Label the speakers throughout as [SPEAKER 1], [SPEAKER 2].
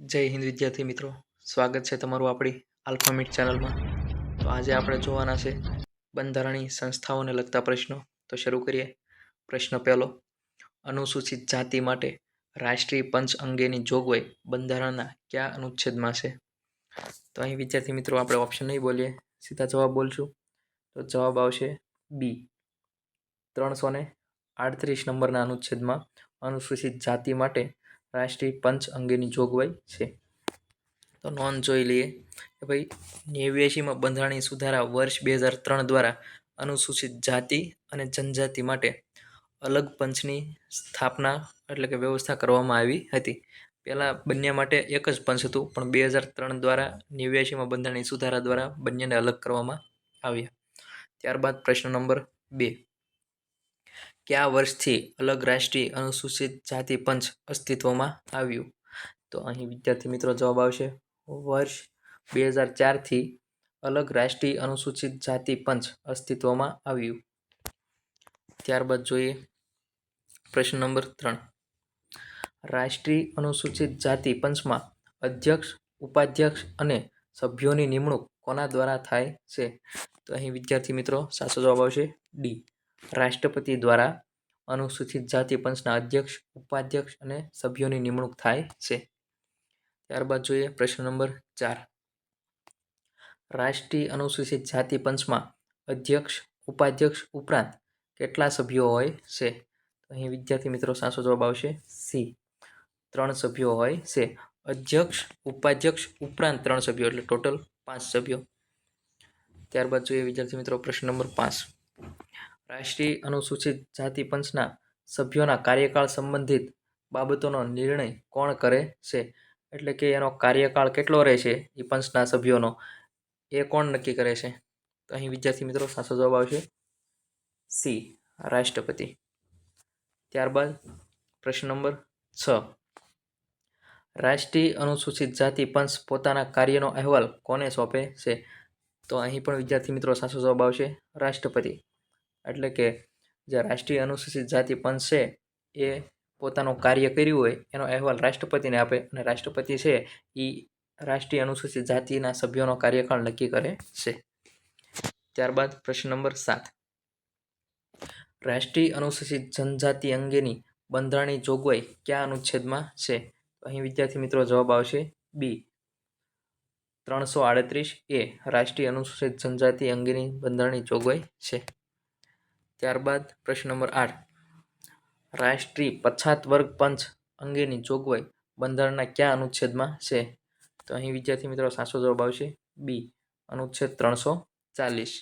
[SPEAKER 1] જય હિન્દ વિદ્યાર્થી મિત્રો. સ્વાગત છે તમારું આપણી આલ્ફામીટ ચેનલમાં. તો આજે આપણે જોવાના છે બંધારણીય સંસ્થાઓને લગતા પ્રશ્નો. તો શરૂ કરીએ. પ્રશ્ન પહેલો, અનુસૂચિત જાતિ માટે રાષ્ટ્રીય પંચ અંગેની જોગવાઈ બંધારણના કયા અનુચ્છેદમાં છે? તો અહીં વિદ્યાર્થી મિત્રો આપણે ઓપ્શન નહીં બોલીએ, સીધા જવાબ બોલશું. તો જવાબ આવશે બી ત્રણસો ને આડત્રીસ નંબરના અનુચ્છેદમાં અનુસૂચિત જાતિ માટે રાષ્ટ્રીય પંચ અંગેની જોગવાઈ છે. તો નોંધ જોઈ લઈએ કે ભાઈ નેવ્યાસીમાં બંધારણીય સુધારા વર્ષ બે હજાર ત્રણ દ્વારા અનુસૂચિત જાતિ અને જનજાતિ માટે અલગ પંચની સ્થાપના એટલે કે વ્યવસ્થા કરવામાં આવી હતી. પહેલાં બંને માટે એક જ પંચ હતું, પણ બે હજાર ત્રણ દ્વારા નેવ્યાસીમાં બંધારણીય સુધારા દ્વારા બંનેને અલગ કરવામાં આવ્યા. ત્યારબાદ પ્રશ્ન નંબર બે. કયા વર્ષથી અલગ રાષ્ટ્રીય અનુસૂચિત જાતિ પંચ અસ્તિત્વમાં આવ્યું? તો અહીં વિદ્યાર્થી મિત્રો જવાબ આવશે, વર્ષ બે હજાર ચારથી અલગ રાષ્ટ્રીય અનુસૂચિત જાતિ પંચ અસ્તિત્વમાં આવ્યું. ત્યારબાદ જોઈએ પ્રશ્ન નંબર ત્રણ. રાષ્ટ્રીય અનુસૂચિત જાતિ પંચમાં અધ્યક્ષ, ઉપાધ્યક્ષ અને સભ્યોની નિમણૂક કોના દ્વારા થાય છે? તો અહીં વિદ્યાર્થી મિત્રો સાચો જવાબ આવશે, ડી. રાષ્ટ્રપતિ દ્વારા અનુસૂચિત જાતિ પંચના અધ્યક્ષ, ઉપાધ્યક્ષ અને સભ્યોની નિમણૂક થાય છે. ત્યારબાદ જોઈએ પ્રશ્ન નંબર ચાર. રાષ્ટ્રીય અનુસૂચિત જાતિ પંચમાં અધ્યક્ષ, ઉપાધ્યક્ષ ઉપરાંત કેટલા સભ્યો હોય છે? તો અહીં વિદ્યાર્થી મિત્રો સાચો જવાબ આવશે સી. ત્રણ સભ્યો હોય છે. અધ્યક્ષ, ઉપાધ્યક્ષ ઉપરાંત ત્રણ સભ્યો, એટલે ટોટલ પાંચ સભ્યો. ત્યારબાદ જોઈએ વિદ્યાર્થી મિત્રો પ્રશ્ન નંબર પાંચ. રાષ્ટ્રીય અનુસૂચિત જાતિ પંચના સભ્યોના કાર્યકાળ સંબંધિત બાબતોનો નિર્ણય કોણ કરે છે? એટલે કે એનો કાર્યકાળ કેટલો રહેશે એ પંચના સભ્યોનો? એ કોણ નક્કી કરે છે? તો અહીં વિદ્યાર્થી મિત્રો સાચો જવાબ આવશે સી, રાષ્ટ્રપતિ. ત્યારબાદ પ્રશ્ન નંબર છ. રાષ્ટ્રીય અનુસૂચિત જાતિ પંચ પોતાના કાર્યનો અહેવાલ કોને સોંપે છે? તો અહીં પણ વિદ્યાર્થી મિત્રો સાચો જવાબ આવશે રાષ્ટ્રપતિ. એટલે કે જે રાષ્ટ્રીય અનુસૂચિત જાતિ પંચ છે, એ પોતાનું કાર્ય કર્યું હોય, એનો અહેવાલ રાષ્ટ્રપતિને આપે અને રાષ્ટ્રપતિ છે એ રાષ્ટ્રીય અનુસૂચિત જાતિના સભ્યોનો કાર્યકાળ નક્કી કરે છે. ત્યારબાદ પ્રશ્ન નંબર સાત. રાષ્ટ્રીય અનુસૂચિત જનજાતિ અંગેની બંધારણીય જોગવાઈ કયા અનુચ્છેદમાં છે? અહીં વિદ્યાર્થી મિત્રો જવાબ આવશે બી. ત્રણસો આડત્રીસ એ રાષ્ટ્રીય અનુસૂચિત જનજાતિ અંગેની બંધારણની જોગવાઈ છે. ત્યારબાદ પ્રશ્ન નંબર આઠ. રાષ્ટ્રીય પછાત વર્ગ પંચ અંગેની જોગવાઈ બંધારણના કયા અનુચ્છેદમાં છે? તો અહીં વિદ્યાર્થી મિત્રો સાચો જવાબ આવશે બી, અનુચ્છેદ ત્રણસો ચાલીસ.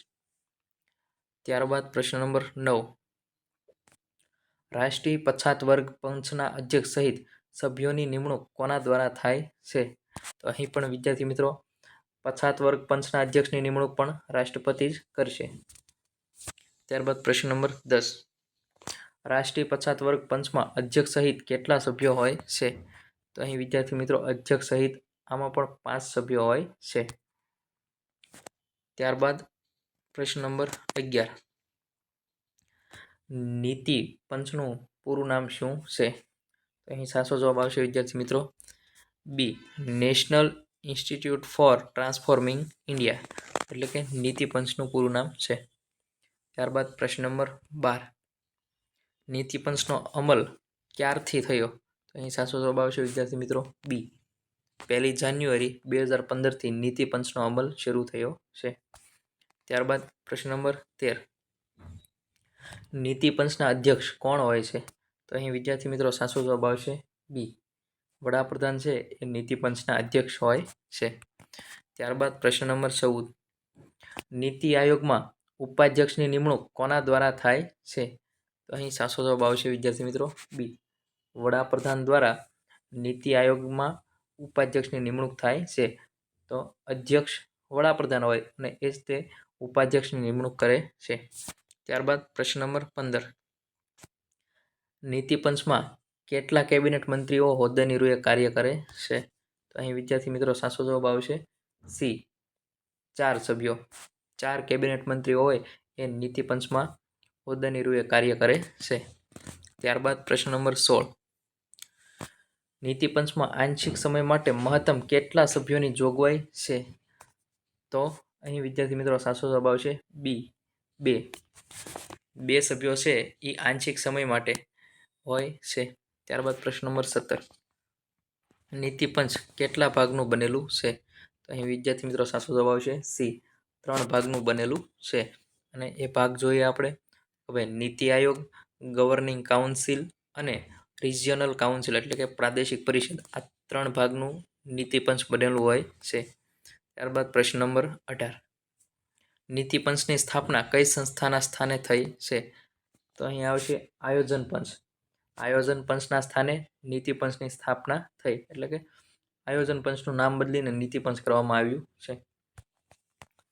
[SPEAKER 1] ત્યારબાદ પ્રશ્ન નંબર નવ. રાષ્ટ્રીય પછાત વર્ગ પંચના અધ્યક્ષ સહિત સભ્યોની નિમણૂક કોના દ્વારા થાય છે? તો અહીં પણ વિદ્યાર્થી મિત્રો પછાત વર્ગ પંચના અધ્યક્ષની નિમણૂક પણ રાષ્ટ્રપતિ જ કરશે. ત્યારબાદ પ્રશ્ન નંબર દસ. રાષ્ટ્રીય પછાત વર્ગ પંચમાં અધ્યક્ષ સહિત કેટલા સભ્યો હોય છે? તો અહીં વિદ્યાર્થી મિત્રો, અધ્યક્ષ સહિત આમાં પણ પાંચ સભ્યો હોય છે. ત્યારબાદ પ્રશ્ન નંબર અગિયાર. નીતિ પંચનું પૂરું નામ શું છે? તો અહીં સાચો જવાબ આવશે વિદ્યાર્થી મિત્રો બી, national institute for transforming India. એટલે કે નીતિ પંચનું પૂરું નામ છે. ત્યારબાદ પ્રશ્ન નંબર બાર. નીતિપંચનો અમલ ક્યારથી થયો? તો અહીં સાચો જવાબ આવશે વિદ્યાર્થી મિત્રો બી. પહેલી જાન્યુઆરી બે હજાર પંદરથી નીતિપંચનો અમલ શરૂ થયો છે. ત્યારબાદ પ્રશ્ન નંબર તેર. નીતિપંચના અધ્યક્ષ કોણ હોય છે? તો અહીં વિદ્યાર્થી મિત્રો સાચો જવાબ આવશે બી. વડાપ્રધાન છે એ નીતિપંચના અધ્યક્ષ હોય છે. ત્યારબાદ પ્રશ્ન નંબર ચૌદ. નીતિ આયોગમાં ઉપાધ્યક્ષની નિમણૂક કોના દ્વારા થાય છે? તો અહીં સાચો જવાબ આવશે વિદ્યાર્થી મિત્રો. બી. વડાપ્રધાન દ્વારા નીતિ આયોગમાં ઉપાધ્યક્ષની નિમણૂક થાય છે. તો અધ્યક્ષ વડાપ્રધાન હોય અને એ જ તે ઉપાધ્યક્ષની નિમણૂક કરે છે. ત્યારબાદ પ્રશ્ન નંબર પંદર. નીતિ પંચમાં કેટલા કેબિનેટ મંત્રીઓ હોદ્દાની રૂએ કાર્ય કરે છે? તો અહીં વિદ્યાર્થી મિત્રો સાચો જવાબ આવશે સી. ચાર સભ્યો. ચાર કેબિનેટ મંત્રીઓ હોય એ નીતિ પંચમાં હોદ્દાની રૂએ કાર્ય કરે છે. ત્યારબાદ પ્રશ્ન નંબર સોળ. નીતિ પંચમાં આંશિક સમય માટે મહત્તમ કેટલા સભ્યોની જોગવાઈ છે? તો અહીં વિદ્યાર્થી મિત્રો સાચો જવાબ આવશે બી. બે. બે સભ્યો છે એ આંશિક સમય માટે હોય છે. ત્યારબાદ પ્રશ્ન નંબર સત્તર. નીતિ પંચ કેટલા ભાગનું બનેલું છે? તો અહીં વિદ્યાર્થી મિત્રો સાચો જવાબ આવશે સી. ત્રણ ભાગનું બનેલું છે. અને એ ભાગ જોઈએ આપણે. હવે નીતિ આયોગ ગવર્નિંગ કાઉન્સિલ અને રિજિયનલ કાઉન્સિલ એટલે કે પ્રાદેશિક પરિષદ. આ ત્રણ ભાગનું નીતિ પંચ બનેલું હોય છે. ત્યારબાદ પ્રશ્ન નંબર અઢાર. નીતિ પંચની સ્થાપના કઈ સંસ્થાના સ્થાને થઈ છે? તો અહીં આવશે આયોજન પંચ. આયોજન પંચના સ્થાને નીતિ પંચની સ્થાપના થઈ. એટલે કે આયોજન પંચનું નામ બદલીને નીતિ પંચ કરવામાં આવ્યું છે.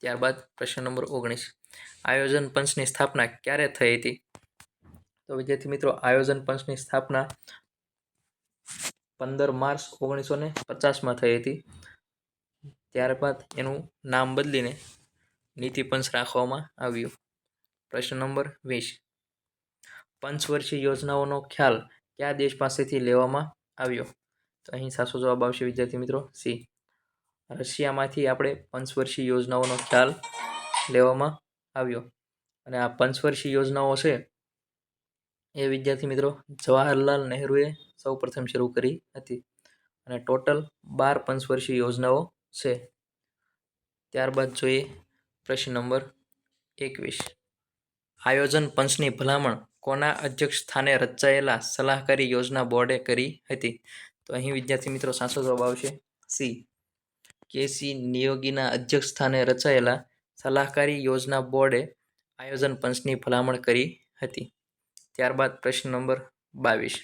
[SPEAKER 1] ત્યારબાદ પ્રશ્ન નંબર ઓગણીસ. આયોજન પંચની સ્થાપના ક્યારે થઈ હતી? તો વિદ્યાર્થી મિત્રો, આયોજન પંચની સ્થાપના પંદર માર્ચ ઓગણીસો ને પચાસમાં થઈ હતી. ત્યારબાદ એનું નામ બદલીને નીતિ પંચ રાખવામાં આવ્યું. પ્રશ્ન નંબર વીસ. પંચવર્ષીય યોજનાઓનો ખ્યાલ કયા દેશ પાસેથી લેવામાં આવ્યો? તો અહીં સાચો જવાબ આવશે વિદ્યાર્થી મિત્રો સી. રશિયામાંથી આપણે પંચવર્ષીય યોજનાઓનો ખ્યાલ લેવામાં આવ્યો. અને આ પંચવર્ષીય યોજનાઓ છે એ, વિદ્યાર્થી મિત્રો, જવાહરલાલ નહેરુએ સૌ પ્રથમ શરૂ કરી હતી. અને ટોટલ બાર પંચવર્ષીય યોજનાઓ છે. ત્યારબાદ જોઈએ પ્રશ્ન નંબર એકવીસ. આયોજન પંચની ભલામણ કોના અધ્યક્ષ સ્થાને રચાયેલા સલાહકારી યોજના બોર્ડે કરી હતી? તો અહીં વિદ્યાર્થી મિત્રો સાચો જવાબ આવશે સી. કેસી નિયોગીના અધ્યક્ષ સ્થાને રચાયેલા સલાહકારી યોજના બોર્ડે આયોજન પંચની ભલામણ કરી હતી. ત્યારબાદ પ્રશ્ન નંબર બાવીસ.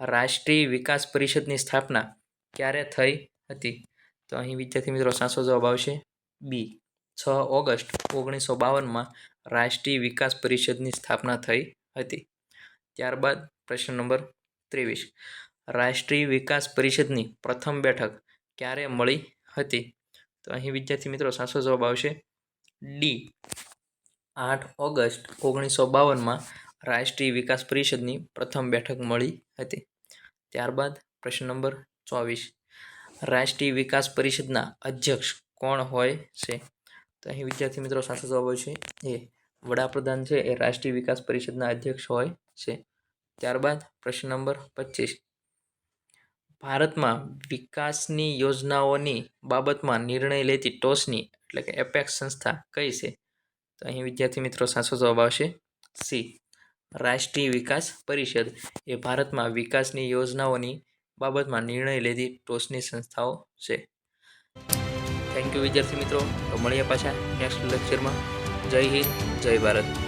[SPEAKER 1] રાષ્ટ્રીય વિકાસ પરિષદની સ્થાપના ક્યારે થઈ હતી? તો અહીં વિદ્યાર્થી મિત્રો સાચો જવાબ આવશે બી. છ ઓગસ્ટ ઓગણીસો બાવનમાં રાષ્ટ્રીય વિકાસ પરિષદની સ્થાપના થઈ હતી. ત્યારબાદ પ્રશ્ન નંબર ત્રેવીસ. રાષ્ટ્રીય વિકાસ પરિષદની પ્રથમ બેઠક ક્યારે મળી હતી. તો અહીં વિદ્યાર્થી મિત્રો સાચો જવાબ આવશે. ડી આઠ ઓગસ્ટ ઓગણીસો બાવનમાં રાષ્ટ્રીય વિકાસ પરિષદની પ્રથમ બેઠક મળી હતી. ત્યારબાદ પ્રશ્ન નંબર ચોવીસ. રાષ્ટ્રીય વિકાસ પરિષદના અધ્યક્ષ કોણ હોય છે? તો અહીં વિદ્યાર્થી મિત્રો સાચો જવાબ આવશે. એ વડાપ્રધાન છે, એ રાષ્ટ્રીય વિકાસ પરિષદના અધ્યક્ષ હોય છે. ત્યારબાદ પ્રશ્ન નંબર પચીસ. ભારતમાં વિકાસની યોજનાઓની બાબતમાં નિર્ણય લેતી ટોચની એટલે કે એપેક્સ સંસ્થા કઈ છે? તો અહીં વિદ્યાર્થી મિત્રો સાચો જવાબ આવશે સી. રાષ્ટ્રીય વિકાસ પરિષદ. એ ભારતમાં વિકાસની યોજનાઓની બાબતમાં નિર્ણય લેતી ટોચની સંસ્થાઓ છે. થેન્ક યુ વિદ્યાર્થી મિત્રો. તો મળીએ પાછા નેક્સ્ટ લેક્ચરમાં જય હિન્દ, જય ભારત.